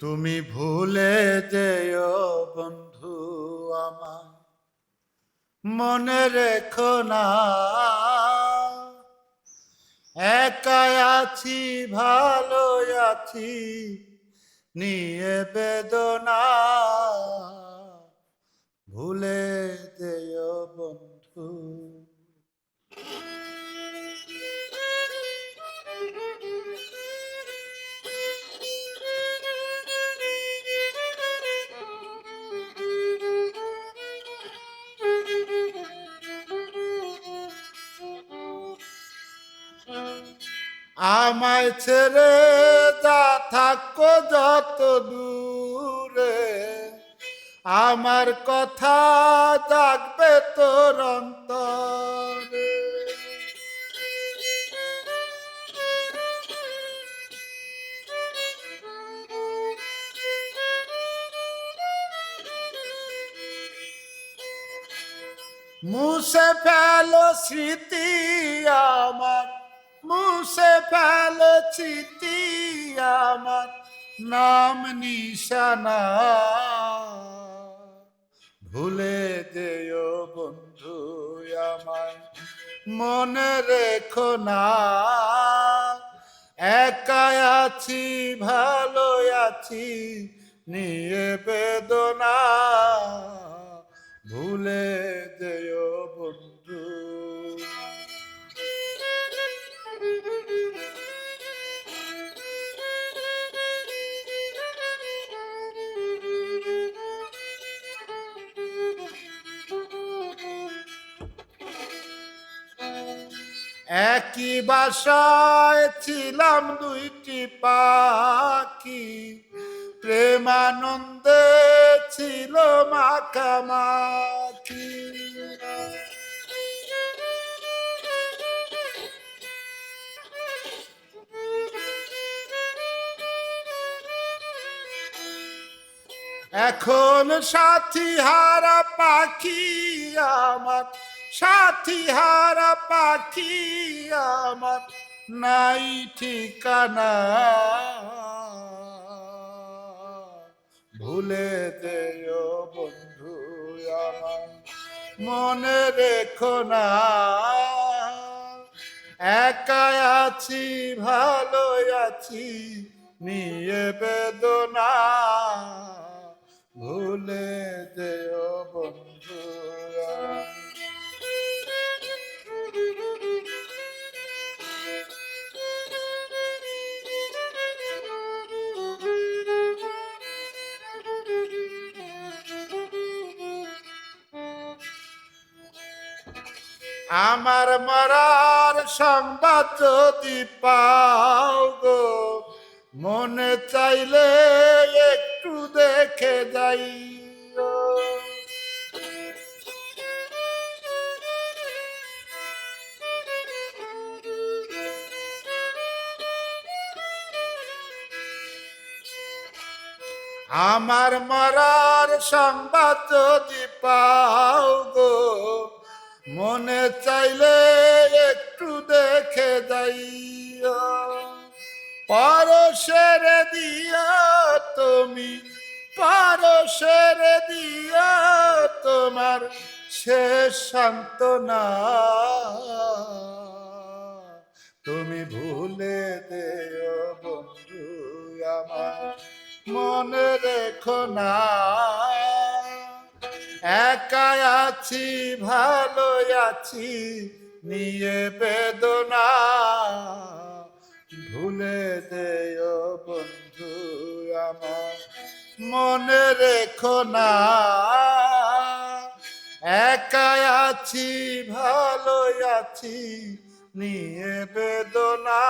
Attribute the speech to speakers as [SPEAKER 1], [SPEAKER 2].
[SPEAKER 1] তুমি ভুলে যেও বন্ধু আমার। মনে রেখো না, একাই আছি ভালো আছি, নিয়ে বেদনা। ভুলে যেও বন্ধু। আমায় ছেড়ে যা থাকো যত দূরে। আমার কথা জাগবে তোর অন্তরে। মুছে ফেলো স্মৃতি আমার মুছে ফেলো আমার নাম নিশানা। ভুলে যেও বন্ধু আমায়, মনে রেখো না। একাই আছি ভালো আছি, নিয়ে একই বাসায় ছিলাম দুইটি পাখি। প্রেমানন্দে ছিল মাখামাখি। এখন সাথী হারা পাখি আমার সাথী হারা পাখি আমার নাই ঠিকানা। ভুলে দেও বন্ধু আমার, মনে রেখো না। একা আছি ভালো আছি, নিয়ে বেদনা। ভুলে দেও বন্ধু আমার মরার সংবাদ যদি পাও গো, মনে চাইলে একটু দেখে যাই আমার মরার সংবাদ যদি পাও মনে চাইলে একটু দেখে যাইও। পরশের দিয়া তুমি পরশের দিয়া তোমার শেষ সান্ত্বনা। তুমি ভুলে দেও বন্ধু আমার, মনে রেখো না। একাই আছি ভালো আছি, নিয়ে বেদনা ভুলে দেও বন্ধু আমার। মনে রেখো না, একাই আছি ভালো আছি, নিয়ে বেদনা